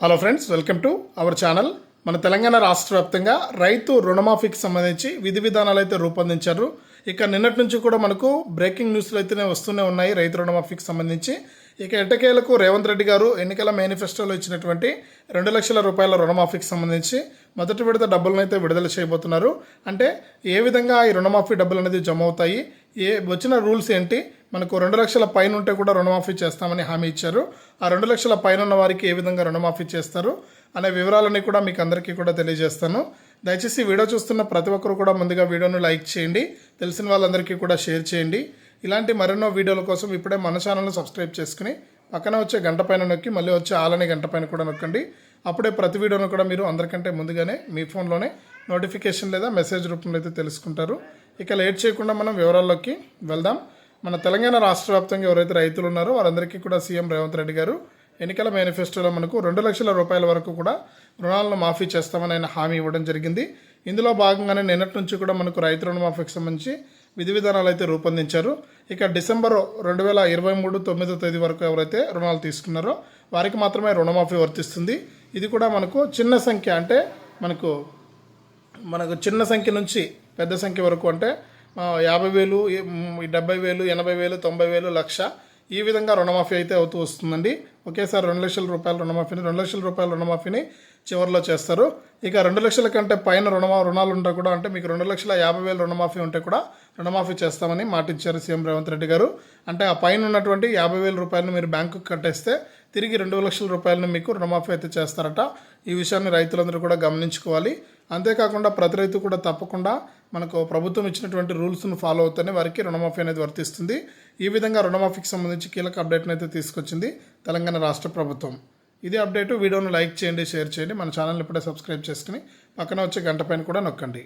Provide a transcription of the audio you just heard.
Hello friends welcome to our channel మన తెలంగాణ రాష్ట్ర వ్యాప్తంగా రైతు రుణమాఫీకి సంబంధించి విధి విధానాలు అయితే రూపొందించారు. ఇక నిన్నటి నుంచి కూడా మనకు బ్రేకింగ్ న్యూస్లు అయితేనే వస్తూనే ఉన్నాయి రైతు రుణమాఫీకి సంబంధించి. ఇక ఎట్టకేలకు రేవంత్ రెడ్డి గారు ఎన్నికల మేనిఫెస్టోలో ఇచ్చినటువంటి రెండు లక్షల రూపాయల రుణమాఫీకి సంబంధించి మొదటి విడత డబ్బులను అయితే విడుదల చేయబోతున్నారు. అంటే ఏ విధంగా ఈ రుణమాఫీ డబ్బులు అనేది జమ అవుతాయి? ఏ వచ్చిన రూల్స్ ఏంటి? మనకు రెండు లక్షల పైన ఉంటే కూడా రుణమాఫీ చేస్తామని హామీ ఇచ్చారు. ఆ రెండు లక్షల పైన ఉన్న వారికి ఏ విధంగా రుణమాఫీ చేస్తారు? అనే వివరాలన్నీ కూడా మీకు అందరికీ కూడా తెలియజేస్తాను. దయచేసి వీడియో చూస్తున్న ప్రతి ఒక్కరు కూడా ముందుగా వీడియోను లైక్ చేయండి. తెలిసిన వాళ్ళందరికీ కూడా షేర్ చేయండి. ఇలాంటి మరెన్నో వీడియోల కోసం ఇప్పుడే మన ఛానల్ను సబ్స్క్రైబ్ చేసుకుని పక్కన వచ్చే గంట పైన నొక్కి మళ్ళీ వచ్చే ఆలనే గంట పైన కూడా నొక్కండి. అప్పుడే ప్రతి వీడియోను కూడా మీరు అందరికంటే ముందుగానే మీ ఫోన్లోనే నోటిఫికేషన్ లేదా మెసేజ్ రూపంలో అయితే తెలుసుకుంటారు. ఇక లేట్ చేయకుండా మనం వివరాల్లోకి వెళ్దాం. మన తెలంగాణ రాష్ట్ర వ్యాప్తంగా ఎవరైతే రైతులు ఉన్నారో వారందరికీ కూడా సీఎం రేవంత్ రెడ్డి గారు ఎన్నికల మేనిఫెస్టోలో మనకు రెండు లక్షల రూపాయల వరకు కూడా రుణాలను మాఫీ చేస్తామని ఆయన హామీ ఇవ్వడం జరిగింది. ఇందులో భాగంగానే నిన్నటి నుంచి కూడా మనకు రైతు రుణమాఫీకి సంబంధించి విధి విధానాలు అయితే రూపొందించారు. ఇక డిసెంబర్ రెండు వేల ఇరవై మూడు తొమ్మిదో తేదీ వరకు ఎవరైతే రుణాలు తీసుకున్నారో వారికి మాత్రమే రుణమాఫీ వర్తిస్తుంది. ఇది కూడా మనకు చిన్న సంఖ్య అంటే మనకు మనకు చిన్న సంఖ్య నుంచి పెద్ద సంఖ్య వరకు అంటే యాభై వేలు డెబ్బై వేలు ఎనభై వేలు తొంభై వేలు లక్ష ఈ విధంగా రుణమాఫీ అయితే అవుతూ వస్తుందండి. ఒకేసారి రెండు లక్షల రూపాయల రుణమాఫీని రెండు లక్షల రూపాయల రుణమాఫీని చివరిలో చేస్తారు. ఇక రెండు లక్షల కంటే పైన రుణమా రుణాలు ఉంటే కూడా అంటే మీకు రెండు లక్షల యాభై వేలు రుణమాఫీ ఉంటే కూడా రుణమాఫీ చేస్తామని మాటిచ్చారు సీఎం రేవంత్ రెడ్డి గారు. అంటే ఆ పైన ఉన్నటువంటి యాభై వేల రూపాయలను మీరు బ్యాంకుకు కట్టేస్తే తిరిగి రెండు లక్షల రూపాయలను మీకు రుణమాఫీ అయితే చేస్తారట. ఈ విషయాన్ని రైతులందరూ కూడా గమనించుకోవాలి. అంతేకాకుండా ప్రతి రైతు కూడా తప్పకుండా మనకు ప్రభుత్వం ఇచ్చినటువంటి రూల్స్ను ఫాలో అవుతూనే వారికి రుణమాఫీ అనేది వర్తిస్తుంది. ఈ విధంగా రుణమాఫీకి సంబంధించి కీలక అప్డేట్ని అయితే తీసుకొచ్చింది తెలంగాణ రాష్ట్ర ప్రభుత్వం. ఇది అప్డేట్. వీడియోను లైక్ చేయండి షేర్ చేయండి. మన ఛానల్ ఇప్పుడే సబ్స్క్రైబ్ చేసుకుని పక్కన వచ్చే గంట పైన కూడా నొక్కండి.